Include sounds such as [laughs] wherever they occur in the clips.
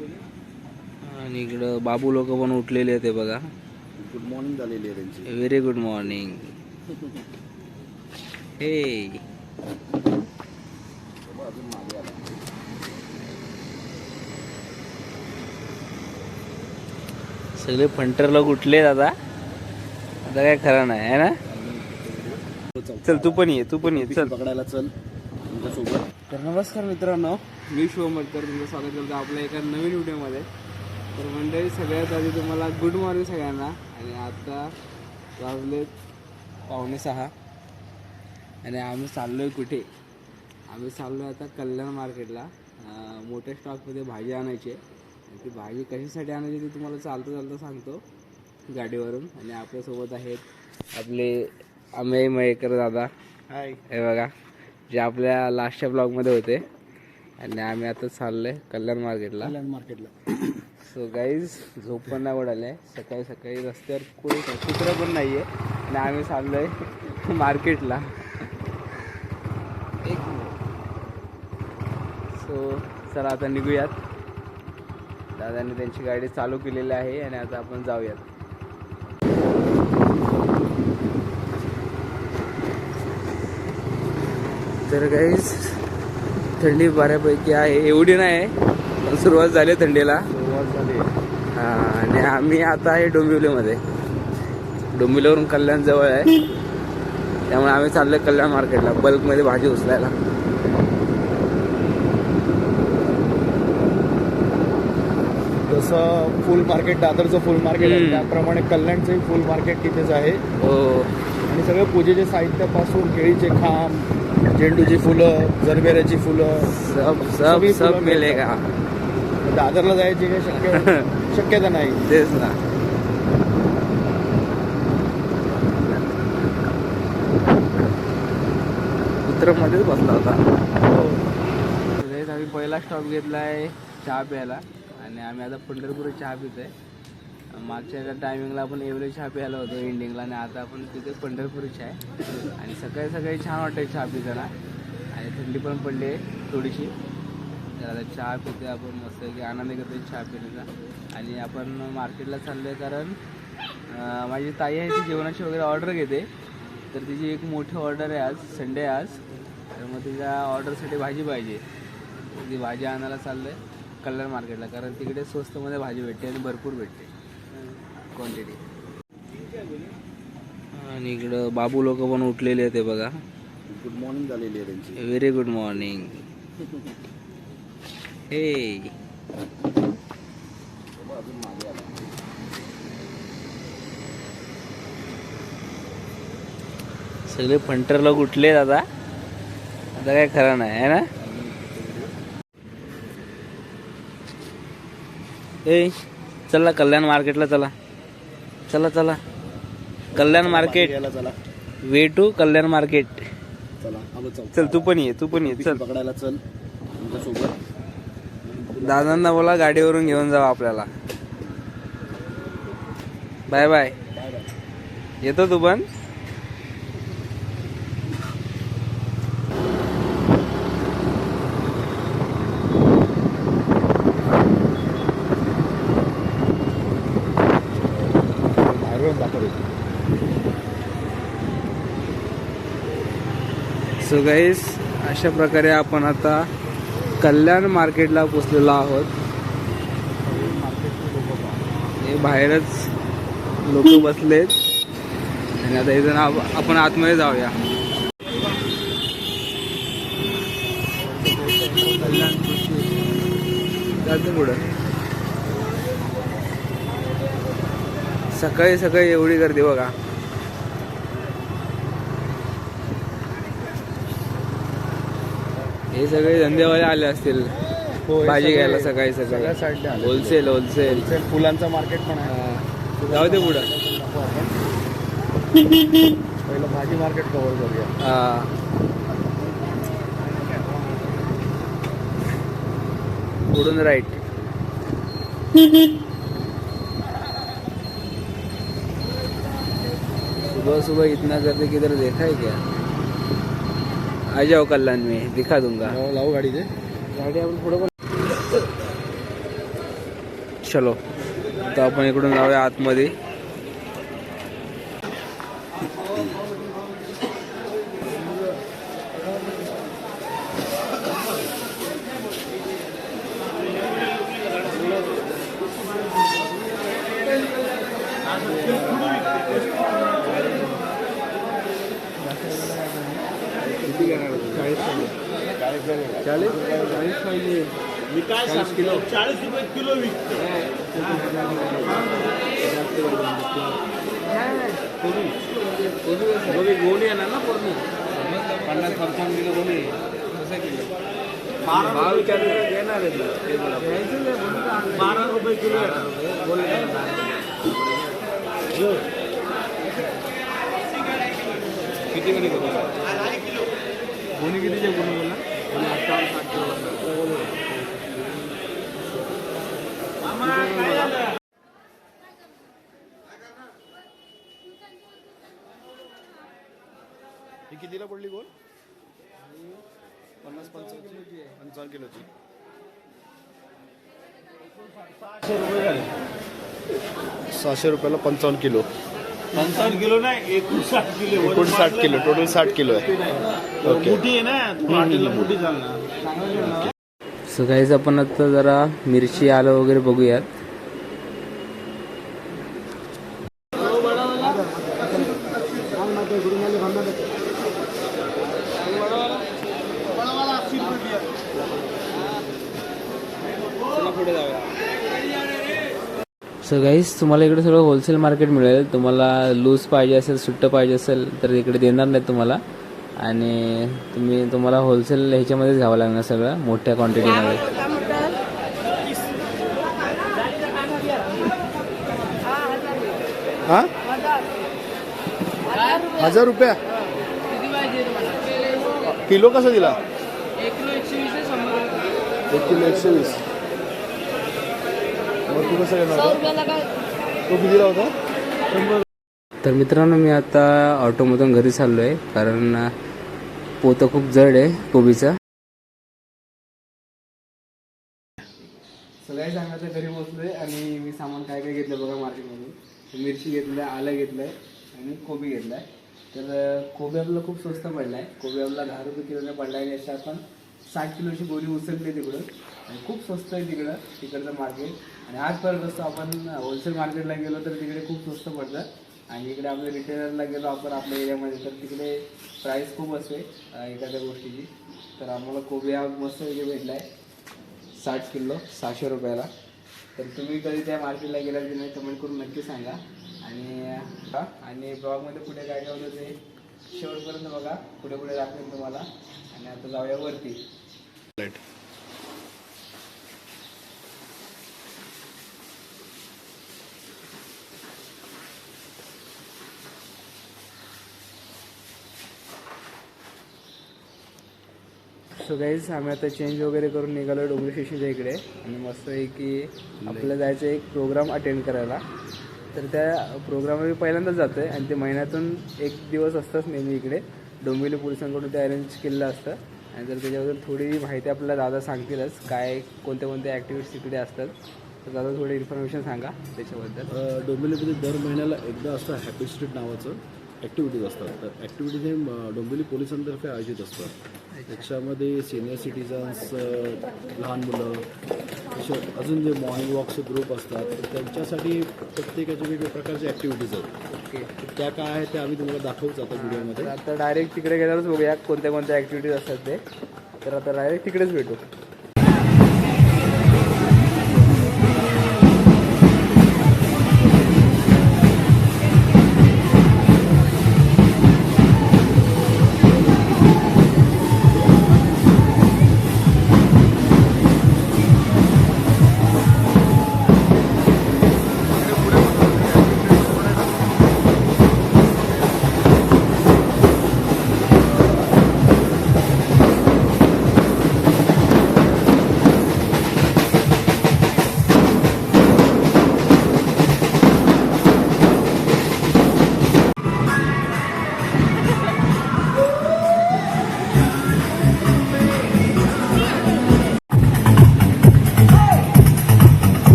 आणि इकडं बाबू लोक पण उठलेले आहेत बघा. गुड मॉर्निंग झालेली आहे त्यांची. व्हेरी गुड मॉर्निंग हे सगळे फंटर लोक उठले दादा आता काय खरं नाही आहे ना? चल तू पण ये तू पण ये चल. पकडायला चल. तुमच्यासोबत तर नमस्कार मित्रांनो. मी शिवमरकर तुमचं स्वागत करतो आपल्या एका नवीन व्हिडिओमध्ये. तर मंडळी सगळ्यात आधी तुम्हाला गुड मॉर्निंग सगळ्यांना. आणि आता वाजले पावणे सहा. आणि आम्ही चाललो आहे कुठे? आम्ही चाललो आहे आता कल्याण मार्केटला. मोठ्या स्टॉकमध्ये भाजी आणायची आहे. ती भाजी कशासाठी आणायची ती तुम्हाला चालतं चालतं सांगतो गाडीवरून. आणि आपल्यासोबत आहेत आपले अमेय मयेकर दादा. हाय हे बघा जे आपल्या लास्टच्या ब्लॉगमध्ये होते. आणि आम्ही आता चाललोय कल्याण मार्केटला. कल्याण मार्केटला. सो गाईज झोप पण नाही उडाले सकाळी सकाळी रस्त्यावर कोणी कुत्र पण नाही आहे आणि आम्ही चाललोय मार्केटला. एक सो चला आता निघूयात. दादाने त्यांची गाडी चालू केलेली आहे आणि आता आपण जाऊयात. तर काहीच थंडी बऱ्यापैकी आहे. एवढी नाही पण सुरुवात झाली थंडीला. सुरुवात झाली हा, आणि आम्ही आता आहे डोंबिवलीमध्ये. डोंबिवलीवरून कल्याण जवळ आहे. त्यामुळे आम्ही चाललोय कल्याण मार्केटला बल्कमध्ये भाजी उचलायला. जसं फुल मार्केट दादरचं फुल मार्केट आहे. त्याप्रमाणे कल्याणचंही फुल मार्केट तिथेच आहे. हो. आणि सगळं पूजेचे साहित्यापासून केळीचे खांब झेंडूची फुलं जरबेऱ्याची फुलं सब सब सगळी सब फुलं मिळेगा दादरला जायची काही शक्य [laughs] शक्यता नाही. तेच ना. मध्येच बसला होता. आम्ही पहिला स्टॉप घेतलाय चहा प्यायला. आणि आम्ही आता पंढरपूर चहा पितोय. मागच्या एका टायमिंगला आपण एवढे चहा प्यायला होतो एंडिंगला आणि आता आपण तिथे पंढरपूरची आहे. आणि सकाळी सकाळी छान वाटतं चहा पिताना आणि थंडी पण पडली आहे थोडीशी. तर आता चहा पिते आपण मस्त की आनंद घेतोय चहा पिण्याचा आणि आपण मार्केटला चाललो आहे कारण माझी ताई आहे ती जेवणाची वगैरे ऑर्डर घेते. तर तिची एक मोठी ऑर्डर आहे आज संडे आहे आज. तर मग तिच्या ऑर्डरसाठी भाजी पाहिजे. ती भाजी आणायला चाललं आहे कल्याण मार्केटला कारण तिकडे स्वस्तमध्ये भाजी भेटते आणि भरपूर भेटते. क्वांटिटी आणि इकडं बाबू लोक पण उठलेले आहेत बघा. गुड मॉर्निंग झालेली आहे त्यांची. व्हेरी गुड मॉर्निंग हे सगळे फंटर लोक उठले दादा. आता काय खरं नाही आहे ना? ए चला कल्याण मार्केटला चला. चला चला. कल्याण मार्केट. याला चला. Way to Kalyan market. चला आलो चल. चल तू पण ये तू पण ये चल. पकडायला चल. तुमच्यासोबत दादांना बोला गाडीवरून घेऊन जावा आपल्याला. बाय बाय बाय बाय येतो तू पण? सो गाईस अशा प्रकारे आपण आता कल्याण मार्केटला पोचलेलो आहोत. हे बाहेरच लोक बसलेत. आणि आता इथून आपण आतमध्ये जाऊया. कल्याण पुढं. सकाळी सकाळी एवढी गर्दी बघा. हे सगळे धंदेवाले आले असतील हो, हे भाजी सगळे- घ्यायला सकाळी सगळ्या सकाळी आले. होलसेल होलसेल फुलांचं मार्केट पण आहे. जाऊ दे पुढं आपण. पहिलं भाजी मार्केट कव्हर करूया हा. पुढून राईट सुबह सुबह इतना करके किधर देखा है क्या आ जाओ कल्याण में दिखा दूंगा। लावू- लावू गाडी ते गाडी आपण पुढं चलो तर आपण इकडून जाऊया आतमध्ये. चाळीस चाळीस पाहिजे मी काय सांगतो? चाळीस रुपये किलो विकतो. गोबी गोणी येणार ना पूर्ण पन्नास पंचावन्न किलो गोणी कसं किलो? भाव विचारले बोला. बारा रुपये किलो आहे. किती गोणी गोणी गोणी. कितीचे ही कितीला पडली गोल? पन्नास पंचावन्न पंचावन्न किलोची. रुपये सहाशे रुपयाला पंचावन्न किलो. पंचावन्न किलो नाही एकोणसाठ किलो एकोणसाठ किलो टोटल साठ किलो आहे. ओके. मोठी आहे ना तू हॉटेलला मोठी चालणार. सो गाईज आपण आता जरा मिरची आलं वगैरे बघूयात. सो गाईज तुम्हाला इकडे सगळं होलसेल मार्केट मिळेल. तुम्हाला लूज पाहिजे असेल सुट्ट पाहिजे असेल तर इकडे देणार नाही तुम्हाला. आणि तुम्ही तुम्हाला होलसेल ह्याच्यामध्येच घ्यावं लागणार सगळं मोठ्या क्वांटिटीमध्ये हा? हजार रुपया? किलो कसा दिला? एक किलो एकशे वीस. तू कसं घेणार होता? तो कितीला होता? तर मित्रांनो मी आता ऑटोमधून घरी चाललो आहे कारण पोतं खूप जड आहे कोबीचं. सगळ्या सांगायचं घरी पोचलोय आणि मी सामान काय काय घेतलं बघा मार्केटमधून. मिरची घेतलं आहे आलं घेतलं आहे आणि कोबी घेतला आहे तर कोबी आपल्याला खूप स्वस्त पडला आहे कोबी आपला दहा रुपये किलोने पडला आहे याच्या आपण साठ किलोची गोरी उचलली तिकडं. आणि खूप स्वस्त आहे तिकडं तिकडचं मार्केट आणि आजपर्यंत असतो आपण होलसेल मार्केटला गेलो तर तिकडे खूप स्वस्त पडतं. आणि इकडे आपल्या रिटेलरला गेलो आपण आपल्या एरियामध्ये तर तिकडे प्राईस खूप असते एखाद्या गोष्टीची. तर आम्हाला कोबी हा मस्त वगैरे भेटला आहे साठ किलो सहाशे रुपयाला. तर तुम्ही कधी त्या मार्केटला गेला की नाही कमेंट करून नक्की सांगा. आणि आणि ब्लॉगमध्ये पुढे काय काय होतं ते शेवटपर्यंत बघा. पुढे पुढे दाखवेन तुम्हाला. आणि आता जाऊया वरती. सो गाईज आम्ही आता चेंज वगैरे करून निघालो डोंगरी स्टेशनच्या इकडे. आणि मस्त आहे की आपल्याला जायचं एक प्रोग्राम अटेंड करायला. तर त्या प्रोग्रामला मी पहिल्यांदाच जातो आहे आणि ते महिन्यातून एक दिवस असतंच नेहमी इकडे. डोंबिवली पोलिसांकडून ते अरेंज केलेलं असतं. आणि जर त्याच्याबद्दल थोडी माहिती आपल्याला दादा सांगतीलच काय कोणत्या कोणत्या ॲक्टिव्हिटीज तिकडे असतात. तर दादा थोडी इन्फॉर्मेशन सांगा त्याच्याबद्दल. डोंबिवलीमध्ये दर महिन्याला एकदा असतं हॅपी स्ट्रीट नावाचं ॲक्टिव्हिटीज असतात. तर ॲक्टिव्हिटीज हे डोंबिवली पोलिसांतर्फे आयोजित असतात. त्याच्यामध्ये सिनियर सिटीजन्स लहान मुलं असे अजून जे मॉर्निंग वॉकचे ग्रुप असतात तर त्यांच्यासाठी प्रत्येकाचे वेगवेगळ्या प्रकारचे ॲक्टिव्हिटीज आहेत. ओके. त्या काय आहेत त्या आम्ही तुम्हाला दाखवूच आता व्हिडिओमध्ये आता डायरेक्ट तिकडे गेल्यावरच बघूया कोणत्या कोणत्या ॲक्टिव्हिटीज असतात ते. तर आता डायरेक्ट तिकडेच भेटू.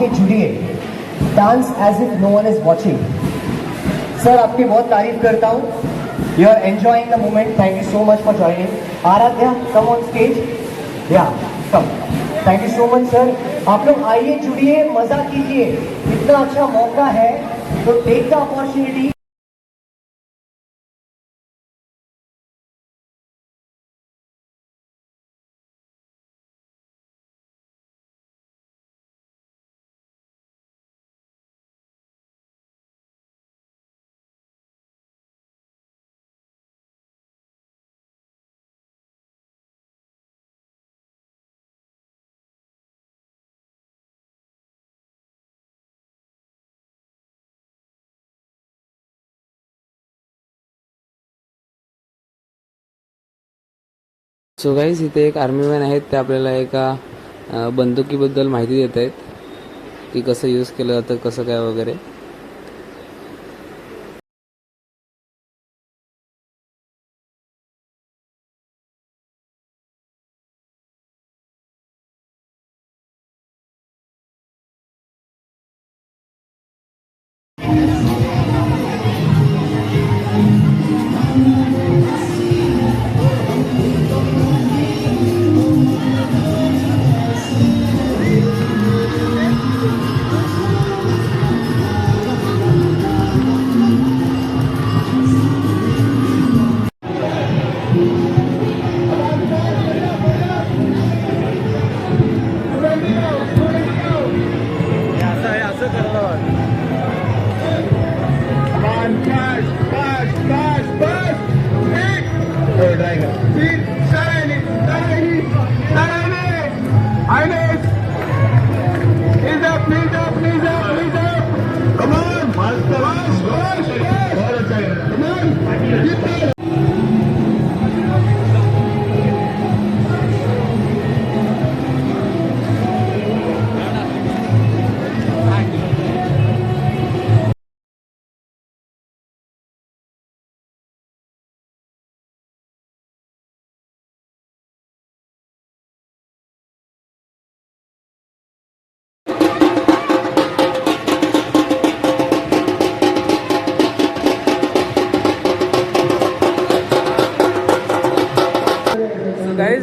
आके जुड़िए dance as if no one is watching sir आपकी बहुत तारीफ़ करता हूँ। You are enjoying the moment thank you so much for joining Aaradhya come on stage या come thank you so much sir आप लोग आइए, जुड़िए, मज़ा कीजिए। इतना अच्छा मौका है। तो take the opportunity so guys इथे एक आर्मी मॅन आहेत. ते आपल्याला एका बंदुकीबद्दल माहिती देत आहेत. की कसं यूज केलं जातं कसं काय वगैरे.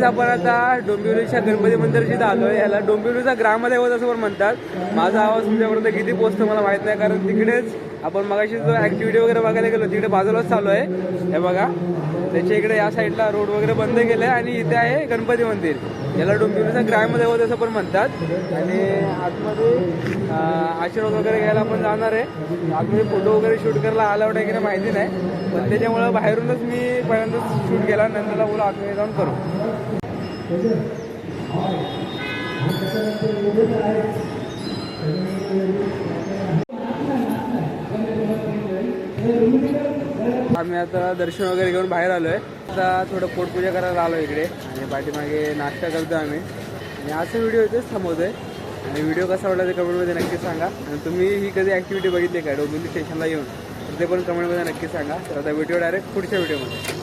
आपण आता डोंबिवलीच्या गणपती मंदिर आलो आहे. याला डोंबिवलीचा ग्रामदैवत असं पण म्हणतात. माझा आवाज तुमच्यापर्यंत किती पोचतो मला माहीत नाही कारण तिकडेच आपण मगाशी जो ऍक्टिव्हिटी वगैरे बघायला गेलो तिकडे बाजूलाच चालू आहे. हे बघा. त्याच्या इकडे या साईडला रोड वगैरे बंद केलंय आणि इथे आहे गणपती मंदिर. याला डोंबिवलीचा ग्रामदैवत असं पण म्हणतात. आणि आतमध्ये आशीर्वाद वगैरे घ्यायला आपण जाणार आहे. आतमध्ये फोटो वगैरे शूट करायला अलाउड आहे की नाही माहिती नाही. पण त्याच्यामुळं बाहेरूनच मी पहिल्यांदाच शूट केला. नंतर बोला आतमध्ये जाऊन करू. आम्ही आता दर्शन वगैरे घेऊन बाहेर आलोय. आता थोडं पोटपूजा करायला आलो इकडे. आणि पाठीमागे नाश्ता करतो आम्ही. आणि असा व्हिडिओ इथेच थांबवतोय. आणि व्हिडिओ कसा वाटला ते कमेंटमध्ये नक्की सांगा. आणि तुम्ही ही कधी ॲक्टिव्हिटी बघितली का? डोंबिवली स्टेशनला येऊन? तर ते पण कमेंटमध्ये नक्की सांगा. तर आता व्हिडिओ डायरेक्ट पुढच्या व्हिडिओमध्ये